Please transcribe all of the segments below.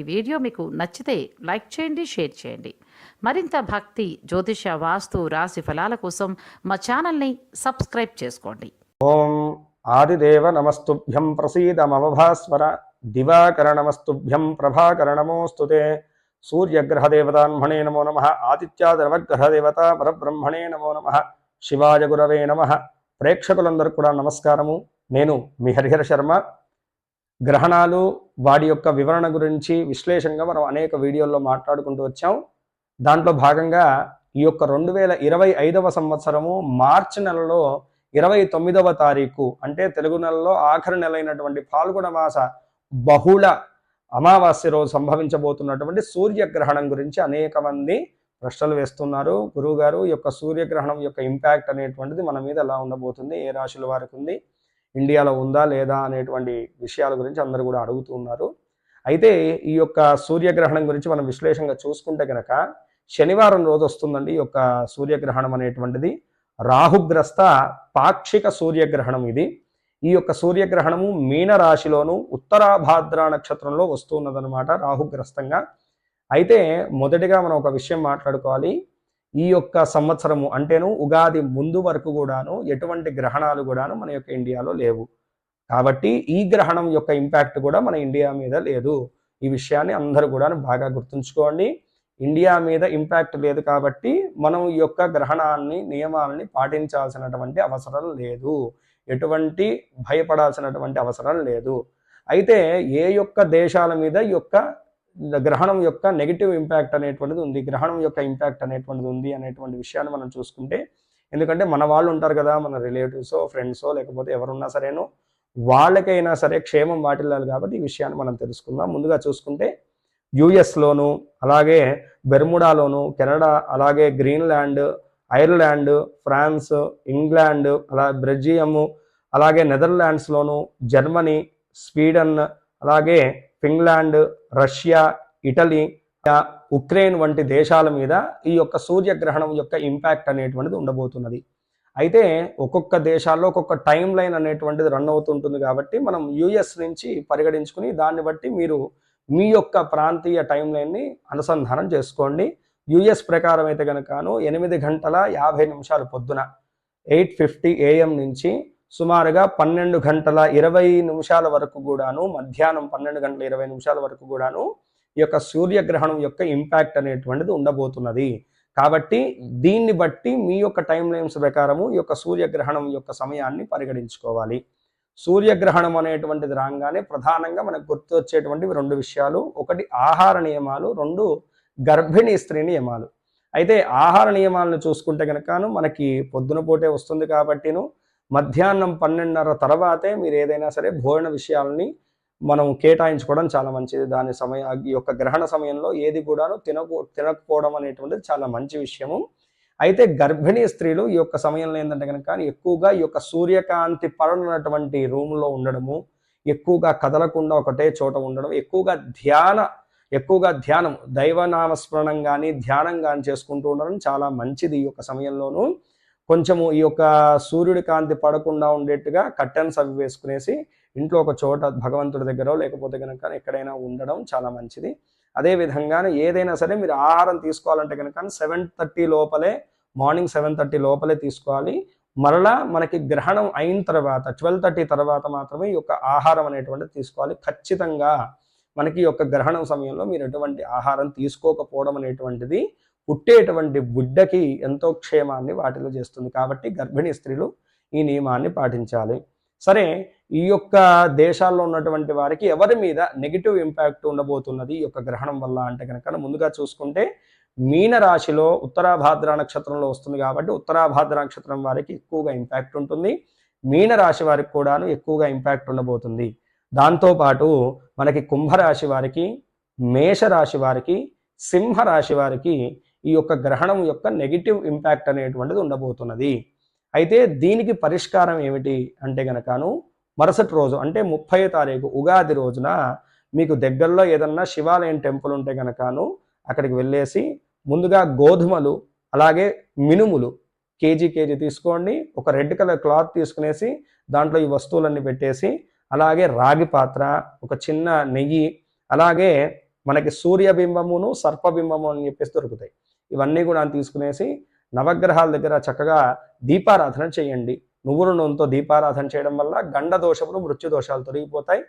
ఈ వీడియో మీకు నచ్చితే లైక్ చేయండి షేర్ చేయండి. మరింత భక్తి జ్యోతిష వాస్తు రాశి ఫలాల కోసం మా ఛానల్ని సబ్స్క్రైబ్ చేసుకోండి. ఓం ఆదిదేవ నమస్తుభ్యం ప్రసీద మమభాస్వర దివాకర నమస్తుభ్యం ప్రభాకర నమోస్తుతే సూర్యగ్రహదేవతాన్మణే నమో నమ ఆదిత్యాదనవగ్రహదేవత పరబ్రహ్మణే నమో నమ శివాయ గురవే నమ. ప్రేక్షకులందరూ కూడా నమస్కారము. నేను మీ హరిహర శర్మ గ్రహణాలు వాటి యొక్క వివరణ గురించి విశ్లేషంగా మనం అనేక వీడియోల్లో మాట్లాడుకుంటూ వచ్చాం. దాంట్లో భాగంగా ఈ యొక్క రెండు వేల ఇరవై ఐదవ సంవత్సరము మార్చి నెలలో ఇరవై తొమ్మిదవ తారీఖు అంటే తెలుగు నెలలో ఆఖరి నెల అయినటువంటి పాల్గొన మాస బహుళ అమావాస్య రోజు సంభవించబోతున్నటువంటి సూర్యగ్రహణం గురించి అనేక మంది ప్రశ్నలు వేస్తున్నారు. గురువు గారు ఈ యొక్క సూర్యగ్రహణం యొక్క ఇంపాక్ట్ అనేటువంటిది మన మీద ఎలా ఉండబోతుంది ఏ రాశుల వారికి ఉంది. ఇండియాలో ఉందా లేదా అనేటువంటి విషయాల గురించి అందరూ కూడా అడుగుతున్నారు అయితే ఈ యొక్క సూర్యగ్రహణం గురించి మనం విశ్లేషంగా చూసుకుంటే కనుక శనివారం రోజు వస్తుందండి ఈ యొక్క సూర్యగ్రహణం అనేటువంటిది. రాహుగ్రస్త పాక్షిక సూర్యగ్రహణం ఇది. ఈ యొక్క సూర్యగ్రహణము మీన రాశిలోను ఉత్తరాభాద్ర నక్షత్రంలో వస్తున్నదనమాట రాహుగ్రస్తంగా. అయితే మొదటిగా మనం ఒక విషయం మాట్లాడుకోవాలి. ఈ యొక్క సంవత్సరము అంటేను ఉగాది ముందు వరకు కూడాను ఎటువంటి గ్రహణాలు కూడాను మన యొక్క ఇండియాలో లేవు. కాబట్టి ఈ గ్రహణం యొక్క ఇంపాక్ట్ కూడా మన ఇండియా మీద లేదు. ఈ విషయాన్ని అందరూ కూడా బాగా గుర్తుంచుకోండి. ఇండియా మీద ఇంపాక్ట్ లేదు కాబట్టి మనం ఈ యొక్క గ్రహణాన్ని నియమాలని పాటించాల్సినటువంటి అవసరం లేదు. ఎటువంటి భయపడాల్సినటువంటి అవసరం లేదు. అయితే ఏ యొక్క దేశాల మీద ఈ యొక్క గ్రహణం యొక్క నెగిటివ్ ఇంపాక్ట్ అనేటువంటిది ఉంది. గ్రహణం యొక్క ఇంపాక్ట్ అనేటువంటిది ఉంది అనేటువంటి విషయాన్ని మనం చూసుకుంటే ఎందుకంటే మన వాళ్ళు ఉంటారు కదా మన రిలేటివ్సో ఫ్రెండ్సో లేకపోతే ఎవరున్నా సరేనో వాళ్ళకైనా సరే క్షేమం వాటిల్లాలి కాబట్టి ఈ విషయాన్ని మనం తెలుసుకుందాం. ముందుగా చూసుకుంటే యుఎస్లోను అలాగే బెర్ముడాలోను కెనడా అలాగే గ్రీన్లాండ్ ఐర్లాండ్ ఫ్రాన్స్ ఇంగ్లాండ్ అలా బ్రెజియము అలాగే నెదర్లాండ్స్లోను జర్మనీ స్వీడన్ అలాగే ఫిన్లాండ్ రష్యా ఇటలీ ఉక్రెయిన్ వంటి దేశాల మీద ఈ యొక్క సూర్యగ్రహణం యొక్క ఇంపాక్ట్ అనేటువంటిది ఉండబోతున్నది. అయితే ఒక్కొక్క దేశాల్లో ఒక్కొక్క టైం లైన్ అనేటువంటిది రన్ అవుతుంటుంది కాబట్టి మనం యుఎస్ నుంచి పరిగణించుకుని దాన్ని బట్టి మీరు మీ యొక్క ప్రాంతీయ టైం లైన్ని అనుసంధానం చేసుకోండి. యుఎస్ ప్రకారం అయితే కనుకను ఎనిమిది గంటల యాభై నిమిషాలు పొద్దున ఎయిట్ ఫిఫ్టీ ఏఎం నుంచి సుమారుగా పన్నెండు గంటల ఇరవై నిమిషాల వరకు కూడాను మధ్యాహ్నం పన్నెండు గంటల ఇరవై నిమిషాల వరకు కూడాను ఈ యొక్క సూర్యగ్రహణం యొక్క ఇంపాక్ట్ అనేటువంటిది ఉండబోతున్నది. కాబట్టి దీన్ని బట్టి మీ యొక్క టైం లైన్స్ ప్రకారము ఈ యొక్క సూర్యగ్రహణం యొక్క సమయాన్ని పరిగణించుకోవాలి. సూర్యగ్రహణం అనేటువంటిది రాగానే ప్రధానంగా మనకు గుర్తు వచ్చేటువంటివి రెండు విషయాలు. ఒకటి ఆహార నియమాలు రెండు గర్భిణీ స్త్రీ నియమాలు. అయితే ఆహార నియమాలను చూసుకుంటే కనుకను మనకి పొద్దున పూటే వస్తుంది కాబట్టిను మధ్యాహ్నం పన్నెండున్నర తర్వాతే మీరు ఏదైనా సరే భోజన విషయాలని మనం కేటాయించుకోవడం చాలా మంచిది. దాని సమయ ఈ యొక్క గ్రహణ సమయంలో ఏది కూడాను తినకూ తినకపోవడం అనేటువంటిది చాలా మంచి విషయము. అయితే గర్భిణీ స్త్రీలు ఈ యొక్క సమయంలో ఏంటంటే కనుక ఎక్కువగా ఈ యొక్క సూర్యకాంతి పడనటువంటి రూమ్లో ఉండడము ఎక్కువగా కదలకుండా ఒకటే చోట ఉండడం ఎక్కువగా ధ్యాన ఎక్కువగా ధ్యానం దైవనామస్మరణం కానీ ధ్యానం కానీ చేసుకుంటూ ఉండడం చాలా మంచిది ఈ యొక్క సమయంలోనూ. కొంచెము ఈ యొక్క సూర్యుడి కాంతి పడకుండా ఉండేట్టుగా కర్టన్స్ అవి వేసుకునేసి ఇంట్లో ఒక చోట భగవంతుడి దగ్గర లేకపోతే కనుక ఎక్కడైనా ఉండడం చాలా మంచిది. అదేవిధంగా ఏదైనా సరే మీరు ఆహారం తీసుకోవాలంటే కనుక సెవెన్ థర్టీ లోపలే మార్నింగ్ సెవెన్ థర్టీ లోపలే తీసుకోవాలి. మరలా మనకి గ్రహణం అయిన తర్వాత ట్వెల్వ్ థర్టీ తర్వాత మాత్రమే ఈ యొక్క ఆహారం అనేటువంటిది తీసుకోవాలి. ఖచ్చితంగా మనకి ఈ యొక్క గ్రహణం సమయంలో మీరు ఎటువంటి ఆహారం తీసుకోకపోవడం అనేటువంటిది పుట్టేటువంటి బిడ్డకి ఎంతో క్షేమాన్ని వాటిలో చేస్తుంది. కాబట్టి గర్భిణీ స్త్రీలు ఈ నియమాన్ని పాటించాలి. సరే ఈ యొక్క దేశాల్లో ఉన్నటువంటి వారికి ఎవరి మీద నెగిటివ్ ఇంపాక్ట్ ఉండబోతున్నది ఈ యొక్క గ్రహణం వల్ల అంటే కనుక ముందుగా చూసుకుంటే మీన రాశిలో ఉత్తరాభాద్ర నక్షత్రంలో వస్తుంది కాబట్టి ఉత్తరాభాద్ర నక్షత్రం వారికి ఎక్కువగా ఇంపాక్ట్ ఉంటుంది. మీన రాశి వారికి కూడాను ఎక్కువగా ఇంపాక్ట్ ఉండబోతుంది. దాంతోపాటు మనకి కుంభరాశి వారికి మేషరాశి వారికి సింహరాశి వారికి ఈ యొక్క గ్రహణం యొక్క నెగిటివ్ ఇంపాక్ట్ అనేటువంటిది ఉండబోతున్నది. అయితే దీనికి పరిష్కారం ఏమిటి అంటే గనకను మరుసటి రోజు అంటే ముప్పై తారీఖు ఉగాది రోజున మీకు దగ్గరలో ఏదన్నా శివాలయం టెంపుల్ ఉంటే గనకను అక్కడికి వెళ్ళేసి ముందుగా గోధుమలు అలాగే మినుములు కేజీ కేజీ తీసుకోండి. ఒక రెడ్ కలర్ క్లాత్ తీసుకునేసి దాంట్లో ఈ వస్తువులన్నీ పెట్టేసి అలాగే రాగి పాత్ర ఒక చిన్న నెయ్యి అలాగే మనకి సూర్యబింబమును సర్పబింబము అని చెప్పేసి దొరుకుతాయి. ఇవన్నీ కూడా తీసుకునేసి నవగ్రహాల దగ్గర చక్కగా దీపారాధన చేయండి. నువ్వుల నూనెతో దీపారాధన చేయడం వల్ల గండ దోషములు మృత్యు దోషాలు తొలగిపోతాయి.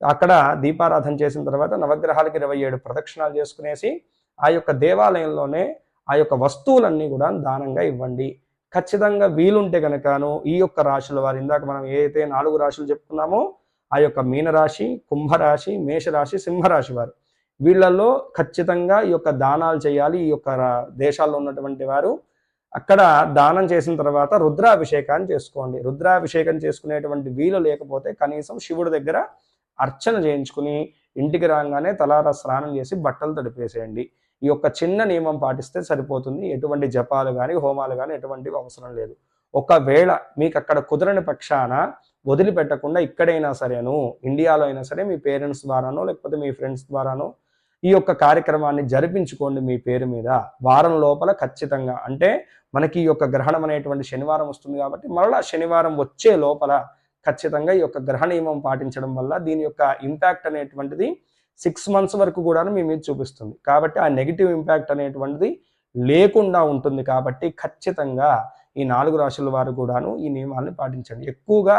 అక్కడ దీపారాధన చేసిన తర్వాత నవగ్రహాలకి ఇరవై ఏడు ప్రదక్షిణాలు చేసుకునేసి ఆ యొక్క దేవాలయంలోనే ఆ యొక్క వస్తువులన్నీ కూడా దానంగా ఇవ్వండి. ఖచ్చితంగా వీలుంటే కనుకను ఈ యొక్క రాశుల వారు ఇందాక మనం ఏదైతే నాలుగు రాశులు చెప్పుకున్నామో ఆ యొక్క మీనరాశి కుంభరాశి మేషరాశి సింహరాశి వారు. వీళ్ళల్లో ఖచ్చితంగా ఈ యొక్క దానాలు చేయాలి ఈ యొక్క దేశాల్లో ఉన్నటువంటి వారు. అక్కడ దానం చేసిన తర్వాత రుద్రాభిషేకాన్ని చేసుకోండి. రుద్రాభిషేకం చేసుకునేటువంటి వీలు లేకపోతే కనీసం శివుడి దగ్గర అర్చన చేయించుకుని ఇంటికి రాగానే తలారా స్నానం చేసి బట్టలు తడిపేసేయండి. ఈ యొక్క చిన్న నియమం పాటిస్తే సరిపోతుంది. ఎటువంటి జపాలు కానీ హోమాలు కానీ ఎటువంటివి అవసరం లేదు. ఒకవేళ మీకు అక్కడ కుదరని పక్షాన వదిలిపెట్టకుండా ఇక్కడైనా సరేను ఇండియాలో అయినా సరే మీ పేరెంట్స్ ద్వారానో లేకపోతే మీ ఫ్రెండ్స్ ద్వారానో ఈ యొక్క కార్యక్రమాన్ని జరిపించుకోండి మీ పేరు మీద. వారం లోపల ఖచ్చితంగా. అంటే మనకి ఈ యొక్క గ్రహణం అనేటువంటి శనివారం వస్తుంది కాబట్టి మరలా శనివారం వచ్చే లోపల ఖచ్చితంగా ఈ యొక్క గ్రహ నియమం పాటించడం వల్ల దీని యొక్క ఇంపాక్ట్ అనేటువంటిది సిక్స్ మంత్స్ వరకు కూడా మీ మీద చూపిస్తుంది. కాబట్టి ఆ నెగిటివ్ ఇంపాక్ట్ అనేటువంటిది లేకుండా ఉంటుంది కాబట్టి ఖచ్చితంగా ఈ నాలుగు రాశుల వారు కూడాను ఈ నియమాలను పాటించండి. ఎక్కువగా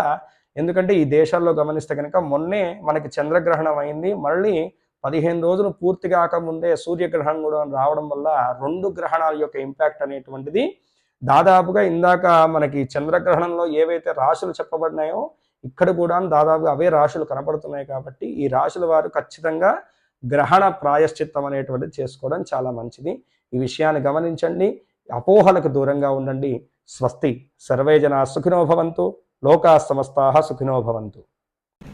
ఎందుకంటే ఈ దేశాల్లో గమనిస్తే కనుక మొన్నే మనకి చంద్రగ్రహణం అయింది. మళ్ళీ పదిహేను రోజులు పూర్తి కాకముందే సూర్యగ్రహణం కూడా రావడం వల్ల రెండు గ్రహణాల యొక్క ఇంపాక్ట్ అనేటువంటిది దాదాపుగా ఇందాక మనకి చంద్రగ్రహణంలో ఏవైతే రాశులు చెప్పబడినాయో ఇక్కడ కూడా దాదాపుగా అవే రాశులు కనపడుతున్నాయి కాబట్టి ఈ రాశుల వారు ఖచ్చితంగా గ్రహణ ప్రాయశ్చిత్తం అనేటువంటిది చేసుకోవడం చాలా మంచిది. ఈ విషయాన్ని గమనించండి అపోహలకు దూరంగా ఉండండి. స్వస్తి. సర్వే జనా సుఖినోభవంతు లోకా సమస్తాః సుఖినోభవంతు